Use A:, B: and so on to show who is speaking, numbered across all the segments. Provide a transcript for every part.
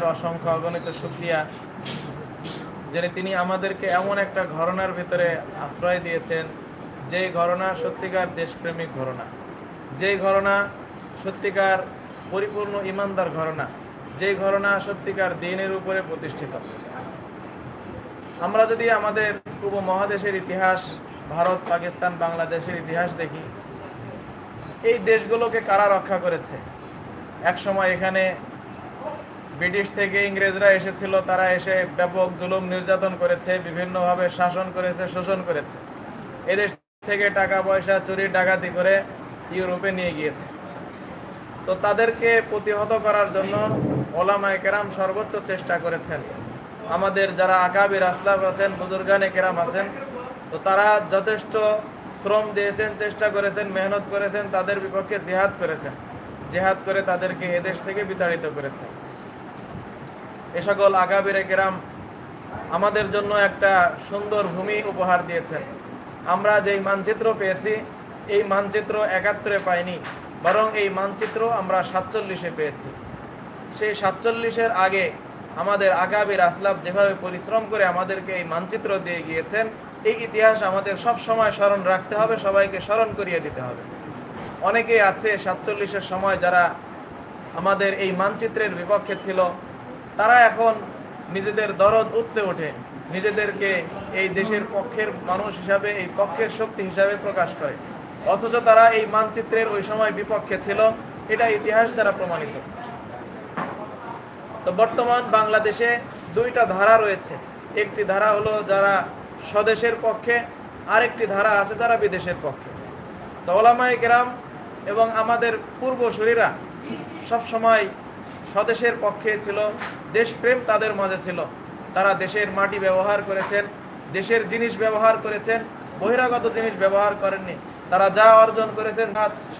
A: অসংখ্য অগণিত সুক্রিয়া যে তিনি আমাদেরকে এমন একটা ঘটনার ভিতরে আশ্রয় দিয়েছেন যে ঘটনা সত্যিকার দেশপ্রেমিক ঘটনা যে ঘরনা সত্যিকার পরিপূর্ণ ইমানদার ঘটনা যেই ঘটনা সত্যিকার দিনের উপরে প্রতিষ্ঠিত। আমরা যদি আমাদের উপমহাদেশের ইতিহাস, ভারত, পাকিস্তান, বাংলাদেশের ইতিহাস দেখি, এই দেশগুলোকে কারা রক্ষা করেছে? একসময় এখানে ব্রিটিশ থেকে ইংরেজরা এসেছিল, তারা এসে ব্যাপক জুলুম নির্যাতন করেছে, বিভিন্নভাবে শাসন করেছে, শোষণ করেছে। এদেশ থেকে টাকা পয়সা চুরি ডাকাতি করে ইউরোপে নিয়ে গিয়েছে। তো তাদেরকে প্রতিহত করার জন্য ওলামায় কেরাম সর্বোচ্চ চেষ্টা করেছেন। আমাদের যারা আকাবির আসলাফ আছেন, বুজুর্গানে কেরাম আছেন, তো তারা যথেষ্ট শ্রম দিয়েছেন, চেষ্টা করেছেন, মেহনত করেছেন, তাদের বিপক্ষে জেহাদ করেছেন। জেহাদ করে তাদেরকে এদেশ থেকে বিতাড়িত করেছেন এ সকল আকাবিরে কেরাম আমাদের জন্য একটা সুন্দর ভূমি উপহার দিয়েছেন আমরা যেই মানচিত্র পেয়েছি, এই মানচিত্র একাত্তরে পাইনি, বরং এই মানচিত্র আমরা সাতচল্লিশে পেয়েছি। সেই সাতচল্লিশের আগে আমাদের আকাবির আসলাফ যেভাবে পরিশ্রম করে আমাদেরকে এই মানচিত্র দিয়ে গিয়েছেন, এই ইতিহাস আমাদের সব সময় স্মরণ রাখতে হবে, সবাইকে স্মরণ করিয়ে দিতে হবে। অনেকেই আছে সাতচল্লিশের সময় যারা আমাদের এই মানচিত্রের বিপক্ষে ছিল তারা এখন নিজেদের দরদ উঠতে ওঠে। নিজেদেরকে এই দেশের পক্ষের মানুষ হিসাবে, এই পক্ষের শক্তি হিসাবে প্রকাশ করে। অথচ তারা এই মানচিত্রের ওই সময় বিপক্ষে ছিল, এটা ইতিহাস দ্বারা প্রমাণিত। তো বর্তমান বাংলাদেশে দুইটা ধারা রয়েছে। একটি ধারা হলো যারা স্বদেশের পক্ষে, আরেকটি ধারা আছে যারা বিদেশের পক্ষে। তো ওলামাই কেরাম এবং আমাদের পূর্বসূরীরা সবসময় স্বদেশের পক্ষে ছিল, দেশপ্রেম তাদের মাঝে ছিল। তারা দেশের মাটি ব্যবহার করেছেন, দেশের জিনিস ব্যবহার করেছেন, বহিরাগত জিনিস ব্যবহার করেননি। তারা যা অর্জন করেছেন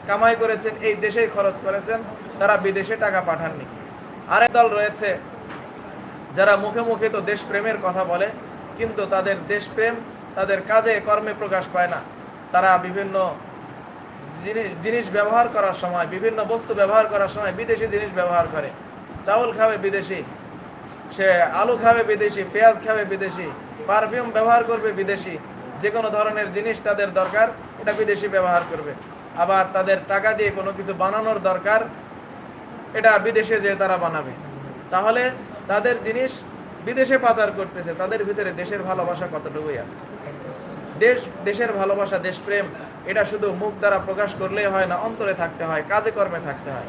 A: কামাই করেছেন, এই দেশেই খরচ করেছেন, তারা বিদেশে টাকা পাঠাননি। আরেক দল রয়েছে, যারা মুখে মুখে তো দেশপ্রেমের কথা বলে, কিন্তু তাদের দেশপ্রেম তাদের কাজে, কর্মে প্রকাশ পায় না। তারা বিভিন্ন জিনিস ব্যবহার করার সময়, বিভিন্ন বস্তু ব্যবহার করার সময় বিদেশি জিনিস ব্যবহার করে। চাউল খাবে বিদেশি, সে আলু খাবে বিদেশি, পেঁয়াজ খাবে বিদেশি, পারফিউম ব্যবহার করবে বিদেশি যে কোনো ধরনের জিনিস তাদের দরকার, এটা বিদেশি ব্যবহার করবে। আবার তাদের টাকা দিয়ে কোনো কিছু বানানোর দরকার, এটা বিদেশে যে তারা বানাবে। তাহলে তাদের জিনিস বিদেশে পাচার করতেছে, তাদের ভিতরে দেশের ভালোবাসা কতটুকুই আছে? দেশ, দেশের ভালোবাসা, দেশপ্রেম, এটা শুধু মুখ দ্বারা প্রকাশ করলেই হয় না, অন্তরে থাকতে হয়, কাজে কর্মে থাকতে হয়।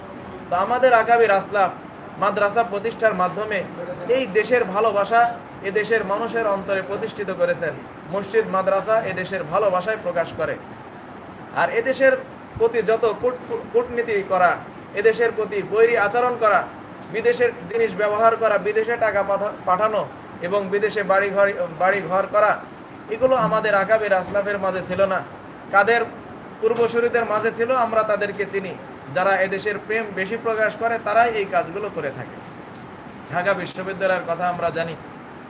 A: তো আমাদের আগামী রাসলাফ মাদ্রাসা প্রতিষ্ঠার মাধ্যমে এই দেশের ভালোবাসা এ দেশের মানুষের অন্তরে প্রতিষ্ঠিত করেছেন। মসজিদ, মাদ্রাসা এ দেশের ভালোবাসায় প্রকাশ করে। আর এদেশের প্রতি যত কূট- কূটনীতি করা, এদেশের প্রতি বৈরী আচরণ করা, বিদেশের জিনিস ব্যবহার করা, বিদেশে টাকা পাঠা- পাঠানো এবং বিদেশে বাড়ি ঘর বাড়ি ঘর করা এগুলো আমাদের আকাবের আসলাফের মাঝে ছিল না। কাদের পূর্বসূরীদের মাঝে ছিল, আমরা তাদেরকে চিনি। যারা এদেশের প্রেম বেশি প্রকাশ করে, তারাই এই কাজগুলো করে থাকে। ঢাকা বিশ্ববিদ্যালয়ের কথা আমরা জানি।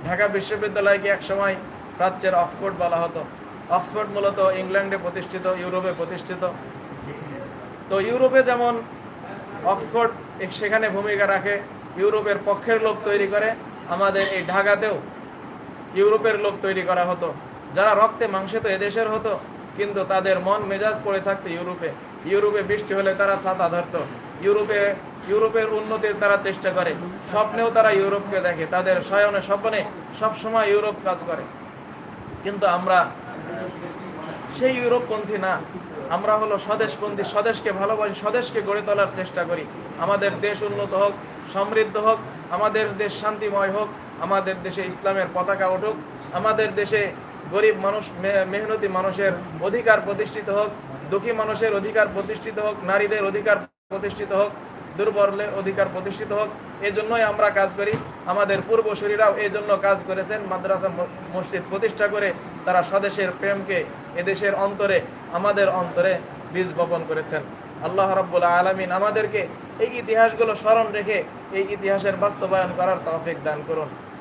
A: ঢাকা বিশ্ববিদ্যালয়কে একসময় প্রাচ্যের অক্সফোর্ড বলা হতো। অক্সফোর্ড মূলত ইংল্যান্ডে প্রতিষ্ঠিত, ইউরোপে প্রতিষ্ঠিত। তো ইউরোপে যেমন অক্সফোর্ড সেখানে ভূমিকা রাখে, ইউরোপের পক্ষের লোক তৈরি করে, আমাদের এই ঢাকাতেও ইউরোপের লোক তৈরি করা হতো, যারা রক্তে মাংসে তো এদেশের হতো, কিন্তু তাদের মন মেজাজ পড়ে থাকতো ইউরোপে। ইউরোপে বৃষ্টি হলে তারা ছাতা ধরতো। ইউরোপে, ইউরোপের উন্নতির তারা চেষ্টা করে। স্বপ্নেও তারা ইউরোপকে দেখে। তাদের শয়নে স্বপ্নে সবসময় ইউরোপ কাজ করে। কিন্তু আমরা সেই ইউরোপপন্থী না। আমরা হলো স্বদেশপন্থী। স্বদেশকে ভালোবাসি, স্বদেশকে গড়ে তোলার চেষ্টা করি। আমাদের দেশ উন্নত হোক, সমৃদ্ধ হোক, আমাদের দেশ শান্তিময় হোক আমাদের দেশে ইসলামের পতাকা উঠুক, আমাদের দেশে গরিব মানুষ মেহনতি মানুষের অধিকার প্রতিষ্ঠিত হোক, দুঃখী মানুষের অধিকার প্রতিষ্ঠিত হোক, নারীদের অধিকার প্রতিষ্ঠিত হোক, দুর্বলের অধিকার প্রতিষ্ঠিত হোক এই জন্যই আমরা কাজ করি। আমাদের পূর্বসূরীরাও এই জন্য কাজ করেছেন। মাদ্রাসা মসজিদ প্রতিষ্ঠা করে তারা স্বদেশের প্রেমকে এদেশের অন্তরে, আমাদের অন্তরে বীজ বপন করেছেন। আল্লাহ রাব্বুল আলামিন আমাদেরকে এই ইতিহাসগুলো স্মরণ রেখে এই ইতিহাসের বাস্তবায়ন করার তৌফিক দান করুন।